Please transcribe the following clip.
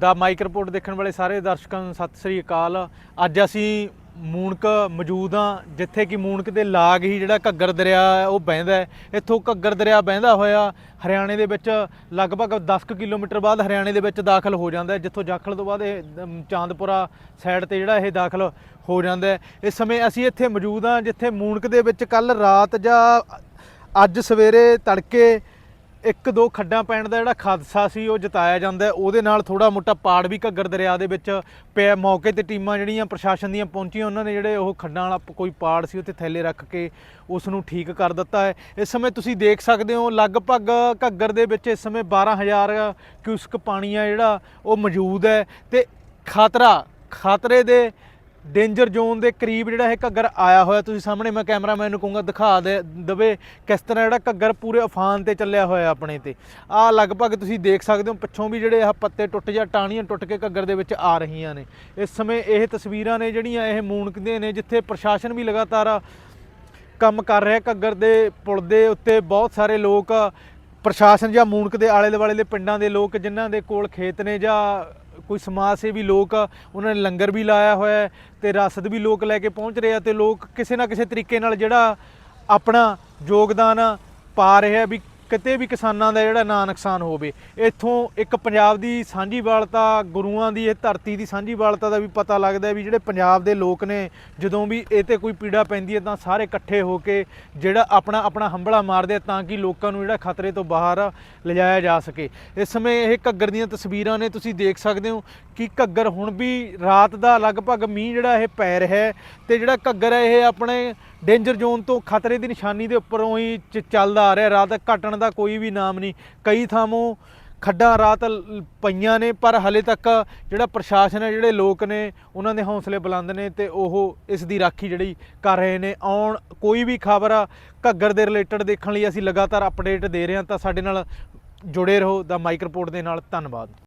ਦਾ mic report ਦੇਖਣ ਵਾਲੇ ਸਾਰੇ ਦਰਸ਼ਕਾਂ ਨੂੰ ਸਤਿ ਸ੍ਰੀ ਅਕਾਲ। ਅੱਜ ਅਸੀਂ ਮੂਣਕ ਮੌਜੂਦ ਹਾਂ, ਜਿੱਥੇ ਕਿ ਮੂਣਕ ਦੇ ਲਾਗ ਹੀ ਜਿਹੜਾ ਘੱਗਰ ਦਰਿਆ ਹੈ, ਉਹ ਵਹਿੰਦਾ ਹੈ। ਇੱਥੋਂ ਘੱਗਰ ਦਰਿਆ ਵਹਿੰਦਾ ਹੋਇਆ, ਹਰਿਆਣੇ ਦੇ ਵਿੱਚ ਲਗਭਗ 10 ਕੁ ਕਿਲੋਮੀਟਰ ਬਾਅਦ ਹਰਿਆਣੇ ਦੇ ਵਿੱਚ ਦਾਖਲ ਹੋ ਜਾਂਦਾ ਹੈ, ਜਿੱਥੋਂ ਜਾਖਲ ਤੋਂ ਬਾਅਦ ਇਹ ਚਾਂਦਪੁਰਾ ਸਾਈਡ ਤੇ ਜਿਹੜਾ ਇਹ ਦਾਖਲ ਹੋ ਜਾਂਦਾ ਹੈ। ਇਸ ਸਮੇਂ ਅਸੀਂ ਇੱਥੇ ਮੌਜੂਦ ਹਾਂ, ਜਿੱਥੇ ਮੂਣਕ ਦੇ ਵਿੱਚ ਕੱਲ ਰਾਤ ਜਾਂ ਅੱਜ ਸਵੇਰੇ ਤੜਕੇ ਇੱਕ ਦੋ ਖੱਡਾਂ ਪੈਣ ਦਾ ਜਿਹੜਾ ਖਾਦਸਾ ਸੀ, ਉਹ ਜਤਾਇਆ ਜਾਂਦਾ ਉਹਦੇ ਨਾਲ ਥੋੜਾ ਮੋਟਾ ਪਾੜ ਵੀ ਘੱਗਰ ਦਰਿਆ ਦੇ ਵਿੱਚ ਪਿਆ। ਮੌਕੇ ਤੇ ਟੀਮਾਂ ਜਿਹੜੀਆਂ ਪ੍ਰਸ਼ਾਸਨ ਦੀਆਂ ਪਹੁੰਚੀਆਂ, ਉਹਨਾਂ ਨੇ ਜਿਹੜੇ ਉਹ ਖੱਡਾਂ ਵਾਲਾ ਕੋਈ ਪਾੜ ਸੀ, ਉੱਥੇ ਥੈਲੇ ਰੱਖ ਕੇ ਉਸ ਨੂੰ ਠੀਕ ਕਰ ਦਿੱਤਾ ਹੈ। ਇਸ ਸਮੇਂ ਤੁਸੀਂ ਦੇਖ ਸਕਦੇ ਹੋ, ਲਗਭਗ ਘੱਗਰ ਦੇ ਵਿੱਚ ਇਸ ਸਮੇਂ 12000 ਕਿਊਸਕ ਪਾਣੀ ਆ ਜਿਹੜਾ, ਉਹ ਮੌਜੂਦ ਹੈ। ਤੇ ਖਤਰਾ, ਖਤਰੇ ਦੇ ਡੇਂਜਰ ਜ਼ੋਨ ਦੇ ਕਰੀਬ ਜਿਹੜਾ ਇਹ ਘੱਗਰ ਆਇਆ ਹੋਇਆ ਤੁਸੀਂ ਸਾਹਮਣੇ, ਮੈਂ ਕੈਮਰਾਮੈਨ ਨੂੰ ਕਹੂੰਗਾ ਦਿਖਾ ਦੇ, ਦਵੇ ਕਿਸ ਤਰ੍ਹਾਂ ਜਿਹੜਾ ਘੱਗਰ ਪੂਰੇ ਉਫਾਨ ਤੇ ਚੱਲਿਆ ਹੋਇਆ ਆਪਣੇ ਤੇ। ਆ ਲਗਭਗ ਤੁਸੀਂ ਦੇਖ ਸਕਦੇ ਹੋ, ਪਿੱਛੋਂ ਵੀ ਜਿਹੜੇ ਆ ਪੱਤੇ ਟੁੱਟ ਜਾਂ ਟਾਹਣੀਆਂ ਟੁੱਟ ਕੇ ਘੱਗਰ ਦੇ ਵਿੱਚ ਆ ਰਹੀਆਂ ਨੇ। ਇਸ ਸਮੇਂ ਇਹ ਤਸਵੀਰਾਂ ਨੇ ਜਿਹੜੀਆਂ ਇਹ ਮੂਨਕ ਦੇ ਨੇ, ਜਿੱਥੇ ਪ੍ਰਸ਼ਾਸਨ ਵੀ ਲਗਾਤਾਰ ਕੰਮ ਕਰ ਰਿਹਾ ਘੱਗਰ ਦੇ ਪੁਲ ਦੇ ਉੱਤੇ। ਬਹੁਤ ਸਾਰੇ ਲੋਕ, ਪ੍ਰਸ਼ਾਸਨ ਜਾਂ ਮੂਨਕ ਦੇ ਆਲੇ ਦੁਆਲੇ ਦੇ ਪਿੰਡਾਂ ਦੇ ਲੋਕ, ਜਿਨ੍ਹਾਂ ਦੇ ਕੋਲ ਖੇਤ ਨੇ ਜਾਂ ਕੋਈ ਸਮਾਜ ਸੇਵੀ ਲੋਕ ਉਹਨਾਂ ਨੇ ਲੰਗਰ ਵੀ ਲਾਇਆ ਹੋਇਆ ਹੈ ਤੇ ਰਸਦ ਵੀ ਲੋਕ ਲੈ ਕੇ ਪਹੁੰਚ ਰਹੇ ਆ ਤੇ ਲੋਕ ਕਿਸੇ ਨਾ ਕਿਸੇ ਤਰੀਕੇ ਨਾਲ ਜਿਹੜਾ ਆਪਣਾ ਯੋਗਦਾਨ ਪਾ ਰਹੇ ਆ ਵੀ ਕਿਤੇ ਵੀ ਕਿਸਾਨਾਂ ਦਾ ਜਿਹੜਾ ਨਾ ਨੁਕਸਾਨ ਹੋਵੇ। ਇੱਥੋਂ ਇੱਕ ਪੰਜਾਬ ਦੀ ਸਾਂਝੀ ਵਾਲਤਾ ਗੁਰੂਆਂ ਦੀ, ਇਹ ਧਰਤੀ ਦੀ ਸਾਂਝੀ ਵਾਲਤਾ ਦਾ ਵੀ ਪਤਾ ਲੱਗਦਾ ਵੀ ਜਿਹੜੇ ਪੰਜਾਬ ਦੇ ਲੋਕ ਨੇ, ਜਦੋਂ ਵੀ ਇਹ ਤੇ ਕੋਈ ਪੀੜਾ ਪੈਂਦੀ ਹੈ ਤਾਂ ਸਾਰੇ ਇਕੱਠੇ ਹੋ ਕੇ ਜਿਹੜਾ ਆਪਣਾ ਆਪਣਾ ਹੰਬਲਾ ਮਾਰਦੇ ਆ ਤਾਂ ਕਿ ਲੋਕਾਂ ਨੂੰ ਜਿਹੜਾ ਖਤਰੇ ਤੋਂ ਬਾਹਰ ਲਿਜਾਇਆ ਜਾ ਸਕੇ। ਇਸ ਸਮੇਂ ਇਹ ਘੱਗਰ ਦੀਆਂ ਤਸਵੀਰਾਂ ਨੇ, ਤੁਸੀਂ ਦੇਖ ਸਕਦੇ ਹੋ ਕਿ ਘੱਗਰ ਹੁਣ ਵੀ ਰਾਤ ਦਾ ਲਗਭਗ ਮੀਂਹ ਜਿਹੜਾ ਇਹ ਪੈ ਰਿਹਾ ਹੈ ਤੇ ਜਿਹੜਾ ਘੱਗਰ ਹੈ, ਇਹ ਆਪਣੇ ਡੇਂਜਰ ਜ਼ੋਨ ਤੋਂ ਖਤਰੇ ਦੀ ਨਿਸ਼ਾਨੀ ਦੇ ਉੱਪਰੋਂ ਹੀ ਚੱਲਦਾ ਆ ਰਿਹਾ। ਰਾਤ ਘਟਣ ਦਾ ਕੋਈ ਵੀ ਨਾਮ ਨਹੀਂ। ਕਈ ਥਾਂੋਂ ਖੱਡਾਂ ਰਾਤ ਪਈਆਂ ਨੇ, ਪਰ ਹਲੇ ਤੱਕ ਜਿਹੜਾ ਪ੍ਰਸ਼ਾਸਨ ਹੈ, ਜਿਹੜੇ ਲੋਕ ਨੇ, ਉਹਨਾਂ ਦੇ ਹੌਸਲੇ ਬੁਲੰਦ ਨੇ ਤੇ ਉਹ ਇਸ ਦੀ ਰਾਖੀ ਜਿਹੜੀ ਕਰ ਰਹੇ ਨੇ। ਆਉਣ ਕੋਈ ਵੀ ਖਬਰ ਘੱਗਰ ਦੇ ਰਿਲੇਟਡ ਦੇਖਣ ਲਈ ਅਸੀਂ ਲਗਾਤਾਰ ਅਪਡੇਟ ਦੇ ਰਹੇ ਹਾਂ, ਤਾਂ ਸਾਡੇ ਨਾਲ ਜੁੜੇ ਰਹੋ। ਦਾ ਮਾਈਕ ਰਿਪੋਰਟ ਦੇ ਨਾਲ ਧੰਨਵਾਦ।